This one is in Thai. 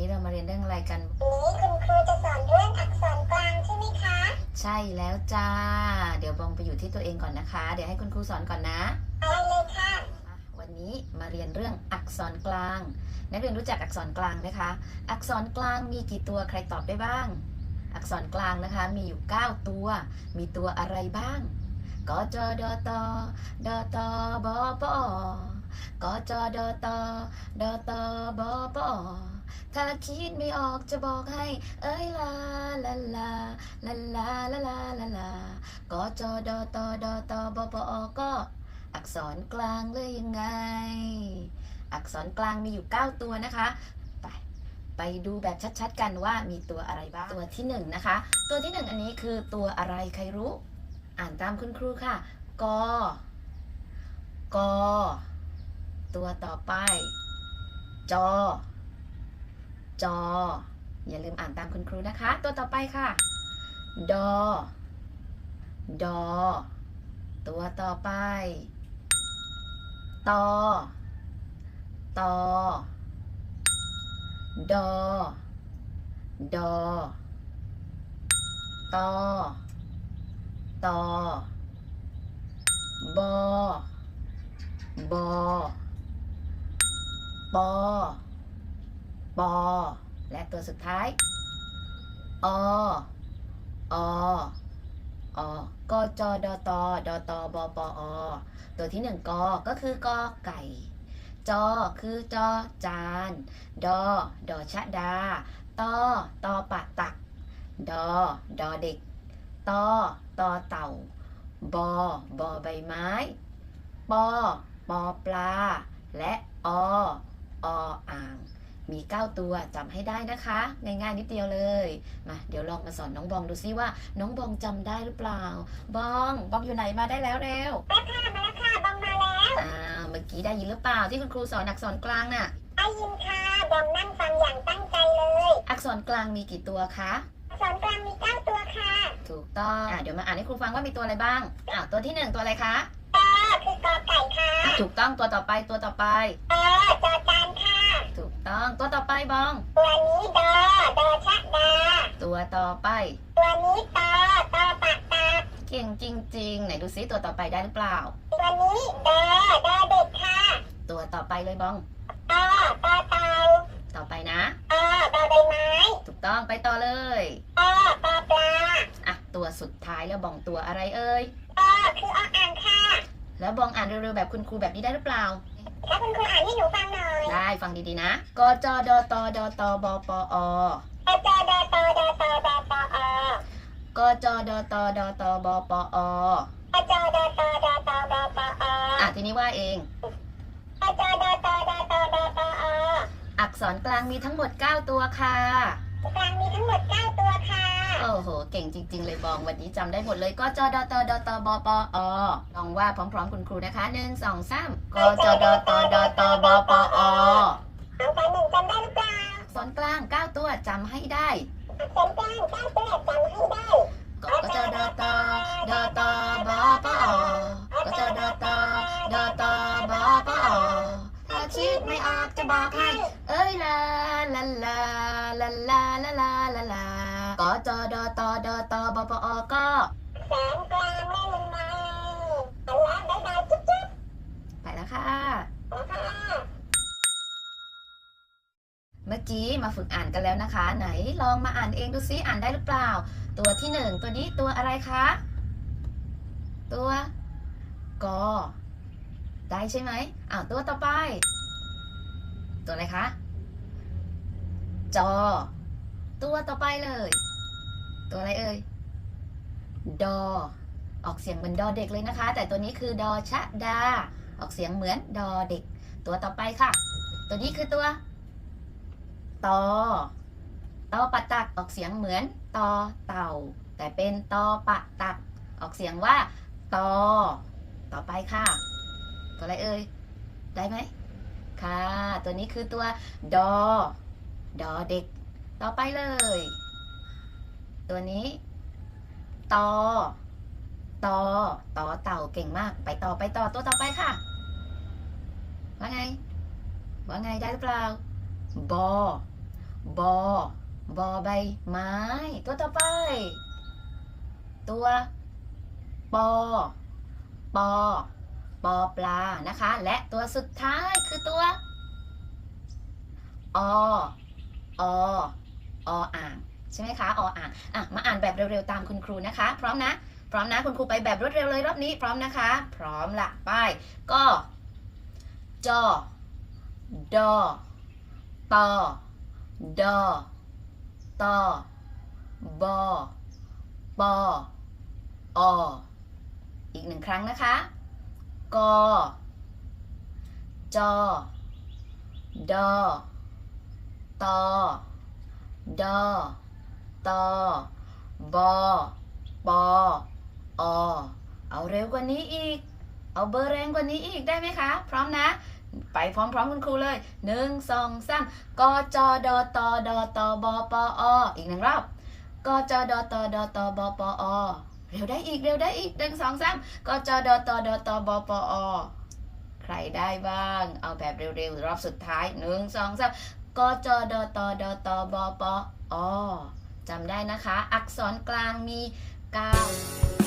นี้เรามาเรียนเรื่องอะไรกันวัน นี้คุณครูจะสอนเรื่องอักษรกลางใช่ไหมคะ ใช่แล้วจ้า เดี๋ยวบองไปอยู่ที่ตัวเองก่อนนะคะ เดี๋ยวให้คุณครูสอนก่อนนะ อะไรเลยค่ะอะ วันนี้มาเรียนเรื่องอักษรกลาง นักเรียนรู้จักอักษรกลางไหมคะ อักษรกลางมีกี่ตัวใครตอบได้บ้าง อักษรกลางนะคะมีอยู่ 9 ตัว มีตัวอะไรบ้างกจดตดตบปกจดตดตบป ถ้าคิดไม่ออกจะบอกให้ เอ้ยลาลาลาลาลาลาลาลาลากจดตดตบปอก็อักษรกลางเลยยังไง อักษรกลางมีอยู่ 9 ตัวนะคะ ไปไปดูแบบชัดๆกันว่ามีตัวอะไรบ้าง ตัวที่1นงนะคะ ตัวที่ 1 อันนี้คือตัวอะไรใครรู้ อ่านตามคุณครูค่ะ กกตัวต่อไป จอ จอ อย่าลืมอ่านตามคุณครูนะคะ ตัวต่อไปค่ะดดตัวต่อไป ตอ ตอ ดอ ดอ ตอ ตอบอบอปอ ปอ และตัวสุดท้าย อ อ อ กจดต ดต บปอ ตัวที่หนึ่งก ก็คือกอไก่ จอ คือจอจาน ดอ ดอชะดา ตอ ตอปะตัก ดอ ดอเด็ก ตอ ตอเต่า บอ บอใบไม้ ปอ ปอปลา และอ ออ มี 9 ตัวจำให้ได้นะคะ ง่ายๆ นิดเดียวเลย มา เดี๋ยวลองมาสอนน้องบองดูซิว่า น้องบองจำได้หรือเปล่า บองบองอยู่ไหนมาได้แล้วเร็วมาค่ะมาแล้วค่ะบังมาแล้วอ่าเมื่อกี้ได้ยินหรือเปล่าที่คุณครูสอนอักษรกลางน่ะได้ยินค่ะบอมนั่งฟังอย่างตั้งใจเลย อักษรกลางมีกี่ตัวคะอักษรกลางมีเก้าตัวค่ะ ถูกต้องอะเดี๋ยวมาอ่านให้ครูฟังว่ามีตัวอะไรบ้างอ้าวตัวที่หนึ่งตัวอะไรคะกอคือกอไก่ค่ะ ถูกต้องตัวต่อไปตัวต่อไปอจอจานค่ะถูก ต้องตัวต่อไปบอง ตัวนี้ดอดอชะดา ตัวต่อไป ตัวนี้ตอตอปากตาเก่งจริง ๆ ไหนดูซิตัวต่อไปได้หรือเปล่า ตัวนี้ดอดอเด็กค่ะ ตัวต่อไปเลยบองตอตอเตาต่อไปนะอตอใบไม้ถูกต้องไปต่อเลยอปอปลาอะตัวสุดท้ายแล้วบองตัวอะไรเอ่ยอคือออ่างค่ะ แล้วบองอ่านเร็วๆแบบคุณครูแบบนี้ได้หรือเปล่า แล้วคุณครูอ่านให้หนูฟังหน่อยได้ฟังดีๆนะกจดตดตบปออจอดอตอดอตอดอปออกจดตดตบปออจอดอตอดอตอดอปออะทีนี้ว่าเองอจอดอตอดอตอดอปอ อักษรกลางมีทั้งหมด 9 ตัวค่ะ กลางมีทั้งหมด 9 ตัวค่ะ โอ้โห เก่งจริง ๆ เลยบอง วันนี้จำได้หมดเลย กจดตดตบปอลองว่าพร้อม ๆ คุณครูนะคะหนึ่งสองสามกจดตดตบปอเอาไปหนึ่งจำได้หรือเปล่าสอักษรกลาง 9 ตัวจำให้ได้อักษรกลางเก้าตัวจำให้ได้กจดตดตบปอกจดตดตบปอถ้าคิดไม่ออกจะบอกให้ เอ้ยลาลาลา ลาลาลาลาลาลากจดตดตบปอก็แสนกลางเล่นมาอันละบ๊ายบายจิ๊บจิ๊บไปแล้วค่ะนะคะเมื่อกี้มาฝึกอ่านกันแล้วนะคะ ไหนลองมาอ่านเองดูซิอ่านได้หรือเปล่า ตัวที่หนึ่งตัวนี้ตัวอะไรคะ ตัวกอได้ใช่ไหมอ้าวตัวต่อไป ตัวอะไรคะจอ ตัวต่อไปเลย ตัวอะไรเอ่ย ดอ ออกเสียงเหมือนดอเด็กเลยนะคะ แต่ตัวนี้คือดอชะดา ออกเสียงเหมือนดอเด็ก ตัวต่อไปค่ะ ตัวนี้คือตัว ตอตอปะตักออกเสียงเหมือนตอเต่า แต่เป็นตอปะตัก ออกเสียงว่า ตอ ต่อไปค่ะ ตัวอะไรเอ่ย ได้ไหมค่ะ ตัวนี้คือตัว ดอ ดอเด็ก ต่อไปเลย ตัวนี้ตอตอตอเต่าเก่งมาก ไปต่อไปต่อตัวต่อไปค่ะ ว่าไง ว่าไงได้หรือเปล่าบอบอบอใบไม้ ตัวต่อไป ตัวปอปอปอปลานะคะ และตัวสุดท้ายคือตัวอออ อ่างใช่ไหมคะออ่างอะมาอ่านแบบเร็วๆตามคุณครูนะคะ พร้อมนะ พร้อมนะคุณครูไปแบบรวดเร็วเลยรอบนี้พร้อมนะคะ พร้อมละไป้ายก็จอดอตอดอตอบอปอออีกหนึ่งครั้งนะคะกอจอดอตอ ดอตอบอปออเอาเร็วกว่านี้อีก เอาเบอร์แรงกว่านี้อีกได้ไหมคะ พร้อมนะ ไปพร้อมๆคุณครูเลยหนึ่งสองสามกจดตดตบปออีกหนึ่งรอบกจดตดตบปอเร็วได้อีกเร็วได้อีกหนึ่งสองสามกจดตดตบปอใครได้บ้าง เอาแบบเร็วๆ รอบสุดท้ายหนึ่งสองสาม กจดตดตบปอจำได้นะคะ อักษรกลางมี 9